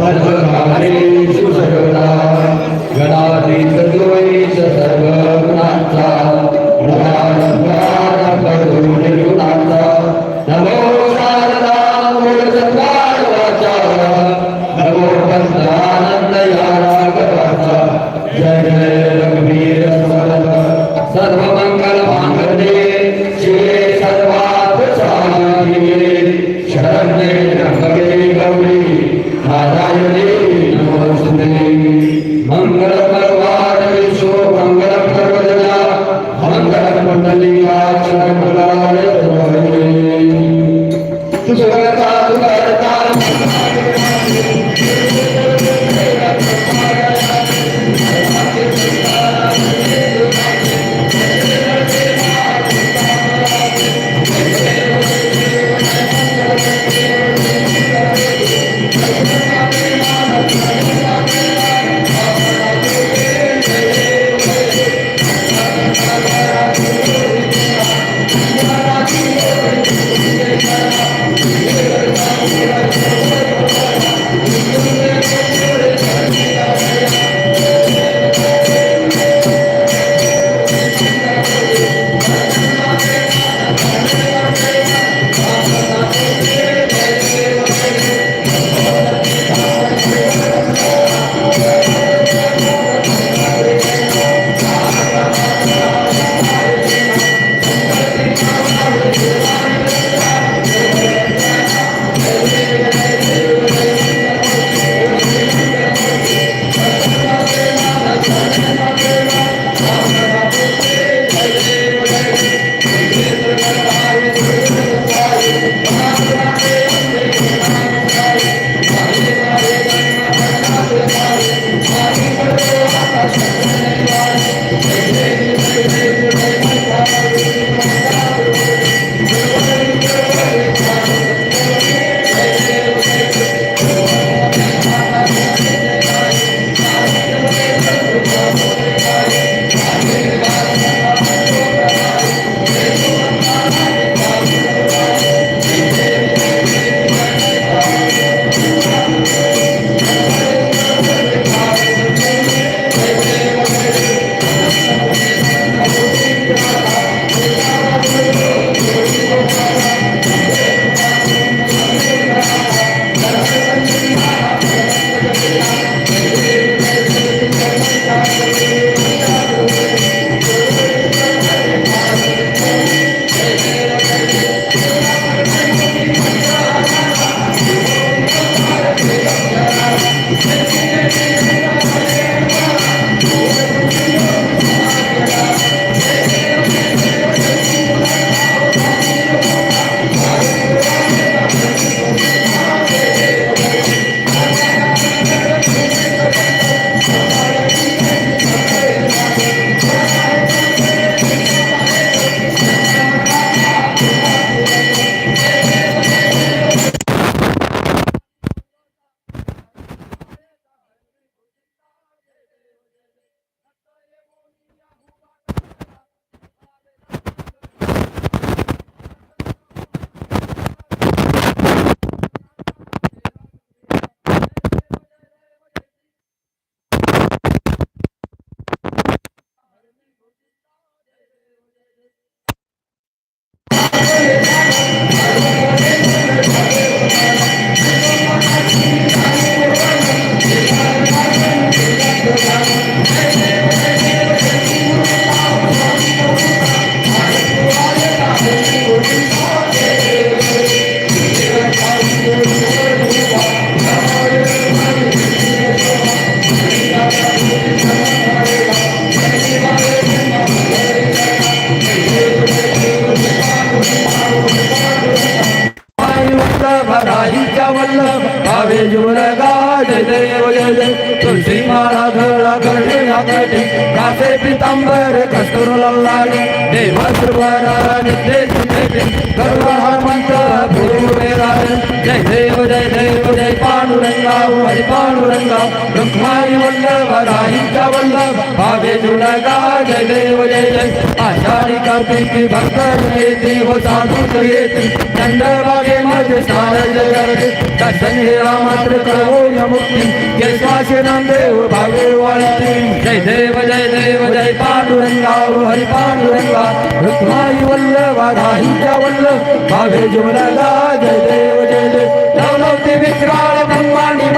Hare Krishna. राहीचा Vallabh भावे जुलगा जय देव जय जय आषाढी कार्तिकी भक्त येते हो साधू येते चंद्रभागे स्नान जय करते दर्शन हे मात्र करो मुक्ती केशवाचे नामदेव भावे वाळते जय देव जय देव जय पांडुरंगा हरी पांडुरंगा रुक्माई वल्लभ राहीचा वल्लभ भावे जुलगा जय देव जय जय नवनवती विक्राळ ब्रह्मांडी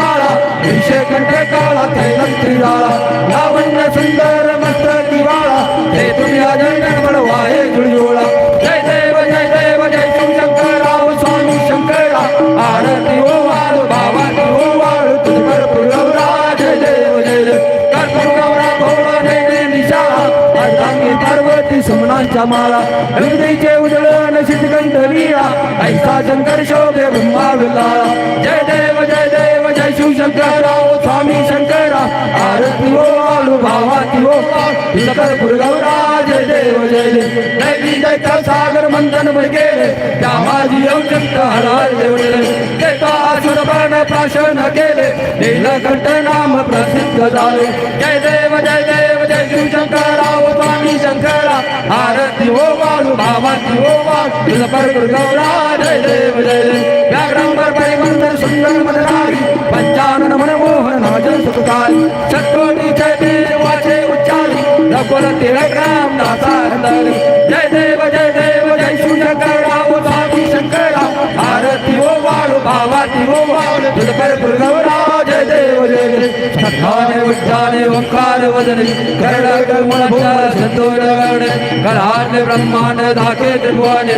माळा विषयकंठ काळा कैलंत्री जाळा लावण्य सुंदर मस्त दिवाळा हे तुम्ही अजंगण बनवा हे जुळजोळा जय देव जय देव जय शिवशंकराव स्वामी शंकरा. आरती हो ओ वाळ बाबा ओ हो वाळ तुझकर पुरवरा. जय देव जय देव. कर्पूर गौरा भोळा जय जय निशाळा. अर्धांगी पार्वती सुमनांच्या माळा. हृदयचे उजळण शितकंठ लीळा ऐसा शंकर शोभे ब्रह्मा विलाळा जय देव जय शंकर जय स्वामी शंकर आरती हो आलू भावाती हो शंकर पुरगौरा जय देव जय देव। जय विजय का सागर मंदन वर गेले त्या माझी औषध जय देवले जय का पण जय देव जय देव स्वामी शंकरा आरती ओ वाळू भावाती ओ वाळू शंकर पुरगौरा जय देव जय देव व्याघ्रांबर षटकोटी जय नाथा हंदरी जय देव जय देव जय शिवशंकराव स्वामी शंकरा आरती ओ वाळू भावाती ओ वाळू तुझकर पुरगौरा जय देव, जय सखाने उच्चारे ओंकार, वदने। करड कर्मणच्या संतोष गणे गणाने ब्रह्मांड दाखे त्रिभुवने।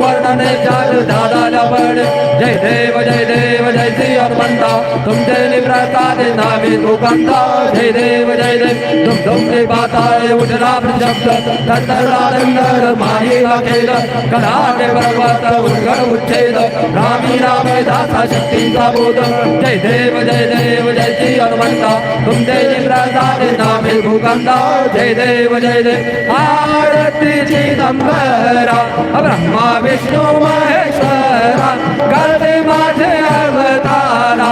वर्णने चाल दादा लबणे जय देव जय देव, जय श्री हनुमंता। तुम तुमचे निव्रताने नामे तुकंता जय देव जय देव। तुम तुमचे बाताळे उठला शब्द तंदरा दंडर माहिला केलं कलाने पर्वत उद्गड उच्छेद। रामी, रामे, दासा शक्तीचा बोध जय देव, जय देव जय श्री हनुमंता तुमचे प्रसाद नामे भूकंदा जय देव जय देव आरती चिदंबरा ब्रह्मा विष्णू महेश्वरा गर्दे माझे अवतारा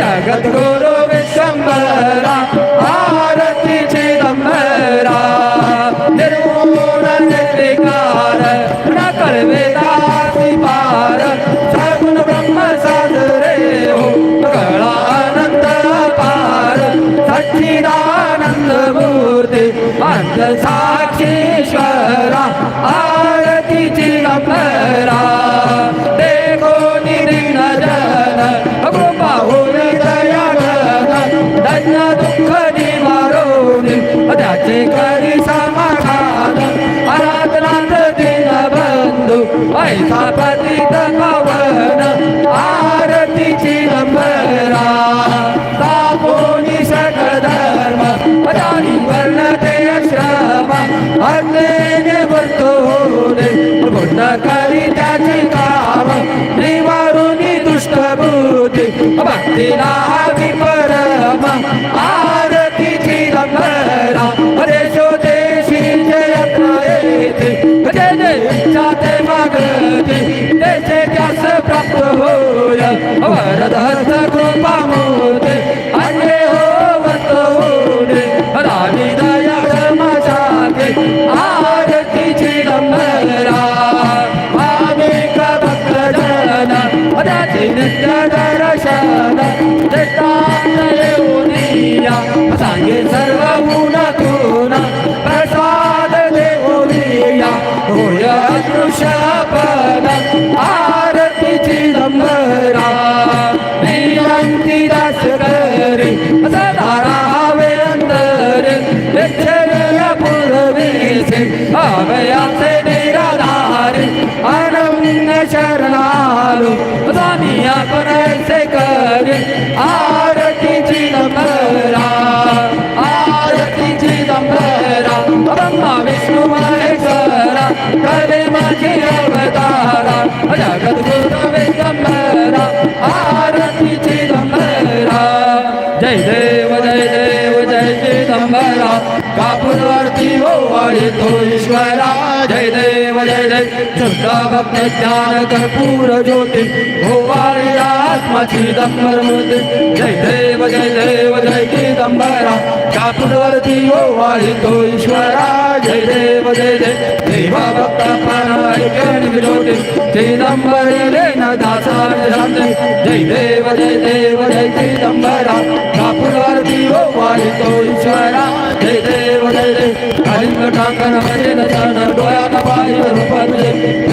जगत गुरु ใช่ प्राप्त होय वरदत्त कृपामोदे अन्य होवत होणे रामी दया क्षमाचाते आरतीची नम्रा भाविक भक्त जन पदाची नृत्य जय देव जय जय शुद्ध भक्त ज्ञान कर्पूर ज्योति भोवारी आत्मा चिदंबर मूर्ति जय देव जय देव जय चिदंबरा कापुरवर्ती ओ वाली तो ईश्वरा जय देव जय जय देव भक्त पारायण ज्योति चिदंबरी लेन दासा शांति जय देव जय देव जय चिदंबरा कापुरवर्ती ओ वाली तो ईश्वरा जय देव जय कलिंग टाकन भजन चरण डोया नवाय रूप तुझे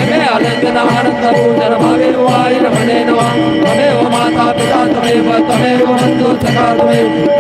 मे आलिंगन आनंद पूजन भावे वाय रमणे नवा तमेव माता पिता तमेव तमेव बंधु सखा तमेव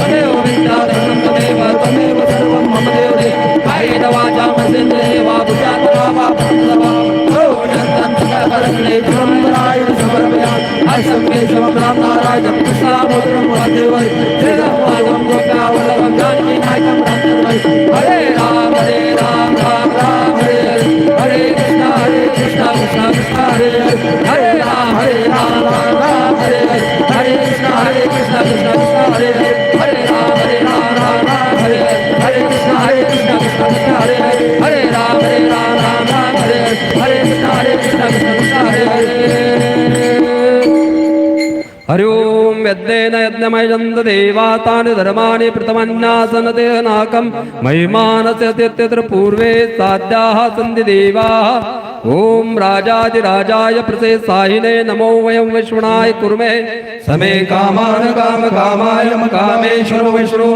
ಮೆದ್ನೇನ देवातानि धर्माणि प्रथमन्यासनते नाकं। महिमानस्य त्यत्र पूर्वे साध्याः सन्ति देवाः। ॐ राजाधिराजाय प्रसेसाहिने नमो वयं विष्णुनाय कुर्मे। समे कामान काम कामाय कामेश्वरो विष्णु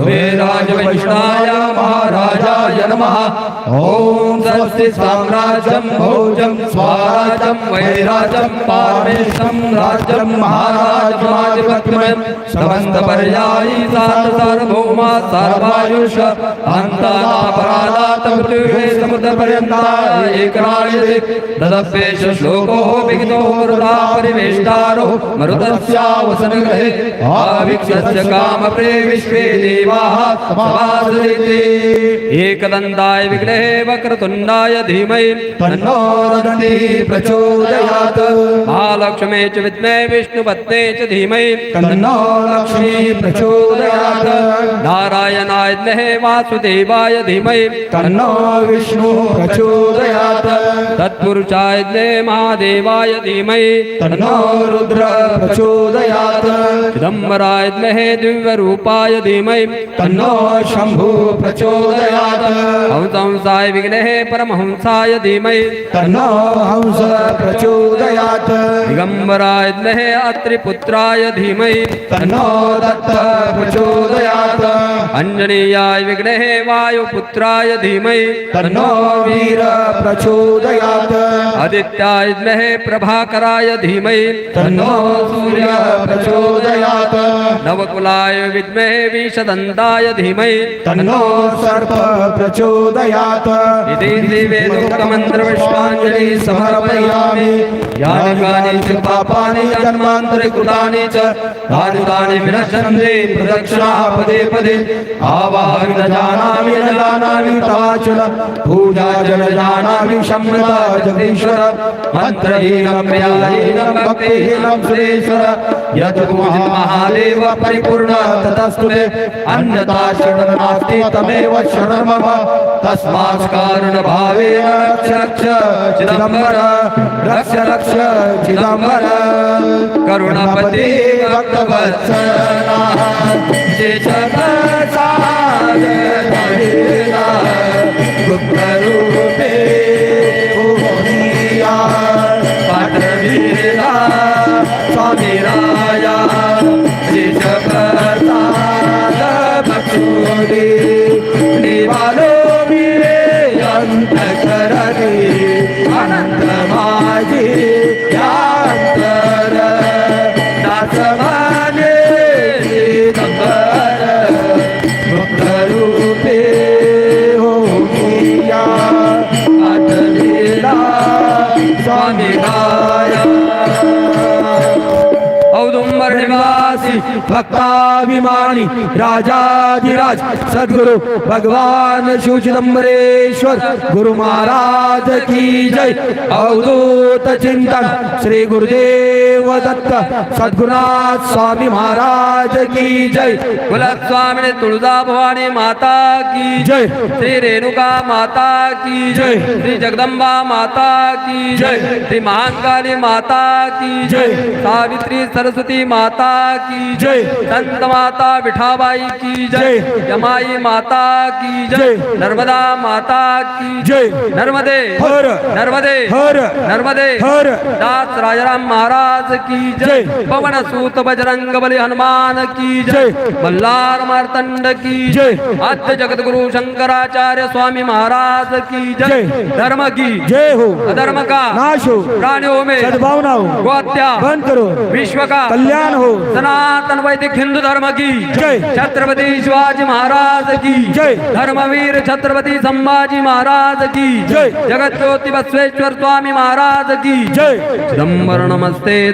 वे राजवैष्णाय महाराजाय नमः। ॐ स्वस्ति साम्राज्यं, भोजं, स्वराज्यं वैराजं पारमेशं राज्यं, महाराजमाधिपत्यमयं सबन्धपर्यायी सार सार्वभौमा सर्वायुष अन्तानापराधात् मृत्युवे समुद्रपर्यन्ता एकरायते तदप्येष श्लोको विघ्नो मरुदा परिवेष्टारो मरुतस्यावसनगृहे आविक्षस्य कामप्रे विश्वे देवाः सभासरिते एकदन्ताय विघ्नेः वक्रतुण्डाय धीमहि तन्नो दन्तिः प्रचोदयात्। महालक्ष्मे च विद्महे विष्णुपत्ने च धीमहि तन्नो लक्ष्मी प्रचोदयात्। नारायणाय विद्महे वासुदेवाय धीमहि। तन्नो विष्णु प्रचोदयात्। तत्पुरुषाय महादेवाय धीमहि। तन्नो रुद्र प्रचोदयात्। चिदम्बराय विद्महे दिव्यरूपाय धीमहि। तन्नो शम्भु प्रचोदयात्। हंसाय विघ्नेः परमहंसाय धीमहि। तन्नो हंस प्रचोदयात्। दिगम्बराय विद्महे अत्रिपुत्राय धीमहि। तन्नो दत्त प्रचोदयात्। अञ्जनेयाय विघ्नेः वायुपुत्राय धीमहि। तन्नो वीर प्रचोदयात्। आदित्याय विद्महे प्रभाकराय धीमहि। तन्नो सूर्य प्रचोदयात्। नवकुलाय विद्महे विषदन्ताय धीमहि। तन्नो सर्प प्रचोदयात्। इति दिवेदोक्तमन्त्रपुष्पाञ्जलि समर्पयामि। यानि कानि च पापानि जन्मान्तरे कृतानि च। तानि विनश्यन्ते प्रदक्षिणाः पदे पदे। आवाहि न जानामि न जानामि, तवाचल। पूजा जन जानामि सम्मता जगदीश्वर। मन्त्रहीनं क्रियाहीनं भक्तिहीनं सुरेश्वर। यत् महादेव, परिपूर्ण ततस्तु ते। अन्यथा शरणं नास्ति, तमेव शरणं मम तस्मात् कारणभावेन रक्ष रक्ष, चिदम्बर। रक्ष रक्ष, चिदम्बर। करुणपते वचना शिषत साध धरिला गुप्तरूपे भूमिया पाठविला स्वामीराया शिषत साध बचुआ भक्ताभिमानी राजाधिराज सदगुरु भगवान शिव चिदम्बरेश्वर गुरु महाराज की जय। अवधूत चिंतन श्री गुरुदेव। दत्त सद्गुरुनाथ स्वामी महाराज की जय। कुलस्वामिनी तुळजा भवानी माता की जय। श्री रेणुका माता की जय. श्री जगदम्बा माता की जय. श्री महाकाली माता की जय. सावित्री सरस्वती माता की जय. संत माता विठाबाई की जय. यमाई माता की जय। जय. नर्मदा माता की जय। नर्मदे। हर। नर्मदे। हर। नर्मदे। हर। दास राजाराम महाराज की जय. पवन सूत बजरंग बली हनुमान की जय. मल्हार मार्तंड की जय. आद्य जगत गुरु शंकराचार्य स्वामी महाराज की जय. धर्म की जय हो अधर्म का नाश हो प्राणियों में सद्भावना हो गोहत्या बंद करो विश्व का कल्याण हो सनातन वैदिक हिंदू धर्म की जय. छत्रपति शिवाजी महाराज की जय. धर्मवीर छत्रपति संभाजी महाराज की जय. जगत ज्योति बसवेश्वर स्वामी महाराज की जय चिदंबर नमस्ते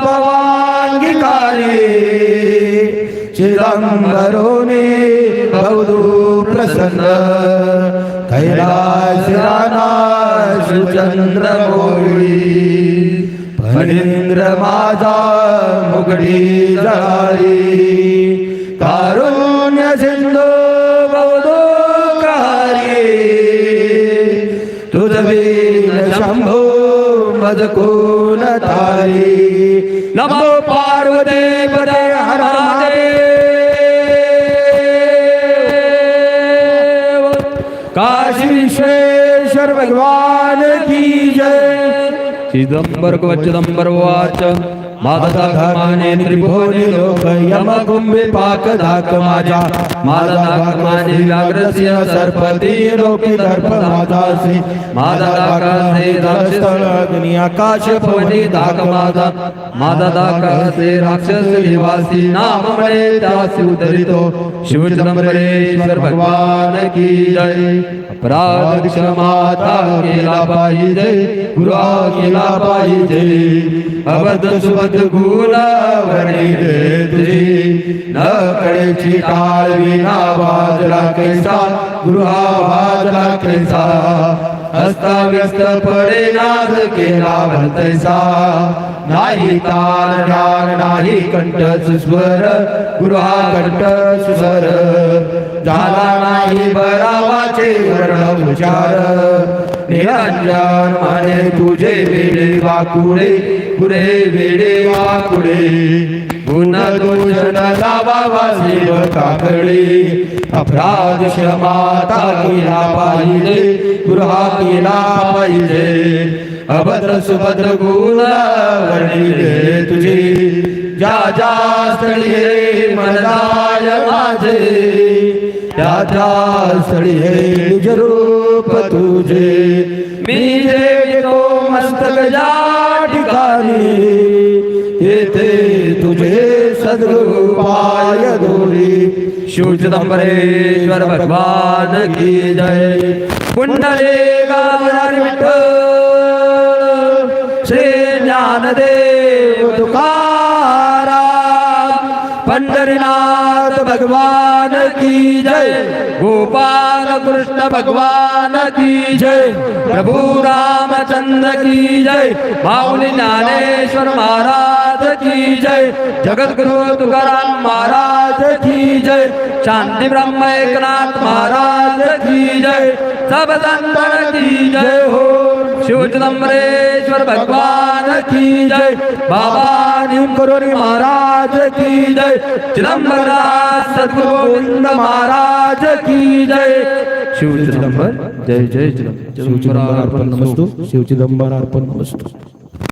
भवांगिकारी चिदंबरोने बहुदू प्रसन्न। कैलास राणा सुचंद्र फणींद्र माझा मुगडी जळाली कारुण्य सिंधू बहुदुःखहारी तुझ शंभो मजकून तारी। નમો પાર્વતી પદે હર મહાદેવ કાશી વિશ્વેશ્વર ભગવાન કી જય ચિદમ્બર કવચ વાચ कर्माने त्रिभुवनी लोक यम कुंभे पाक धाक माझा माझा कर्माने व्याघ्रस्य सर्पती लोकी दर्प माझासी माझा दाकासे राक्षस्थळ अग्नि आकाश पवनी धाक माझा माझा दाकासे राक्षस निवासी नाम म्हणे त्यास उतरितो शिवचंद्रेश्वर भगवान की जय। अपराध क्षमाता केला पाहिजे गुरा केला पाहिजे अबद सुबद गुलावरी रे न कळेची टाळ विना वाजला कैसा गृहा वाजला कैसा। अस्ताव्यस्त पडे नाद केला भरतैसा नाही ताल नाही कंठ सुस्वर गृहा कंठ सुस्वर झाला नाही बरावाचे वर्ण विचार निरंजन माने तुझे वेडे वाकुडे पुढे वेडे वाकुडे गुण दोष न लावावा सेवकाकडे अपराध क्षमाता केला पाहिजे गृहा केला पाहिजे अभद्र सुभद्र गुण वर्णिले तुझे. ज्या ज्या स्थळी हे मनदाय माझे. त्या त्या स्थळी हे निजरूप तुझे. मी जे तो मस्तक या ठिकाणी. येथे तुझे सद्गुरु दोरी. शिव चिदंबरेश्वर भगवान की जय. कुंडले गावरार विठ्ठल. श्री ज्ञानदेव तुका पंढरीनाथ भगवान की जय। गोपाल कृष्ण भगवान की जय। प्रभु रामचंद्र की जय। माऊली ज्ञानेश्वर महाराज की जय। जगत जगद्गुरु तुकाराम महाराज की जय। शांती ब्रह्म एकनाथ महाराज की जय। सब संतन की जय हो। शिव चिदंबरेश्वर भगवान की जय। बाबा नीम करोरी महाराज की जय। चिदम्बरदास सद्गुरु गोविंद महाराज की जय। शिव चिदम्बर जय जय जय शिव चिदम्बर अर्पण नमस्तु। शिव चिदम्बर अर्पण नमस्तु।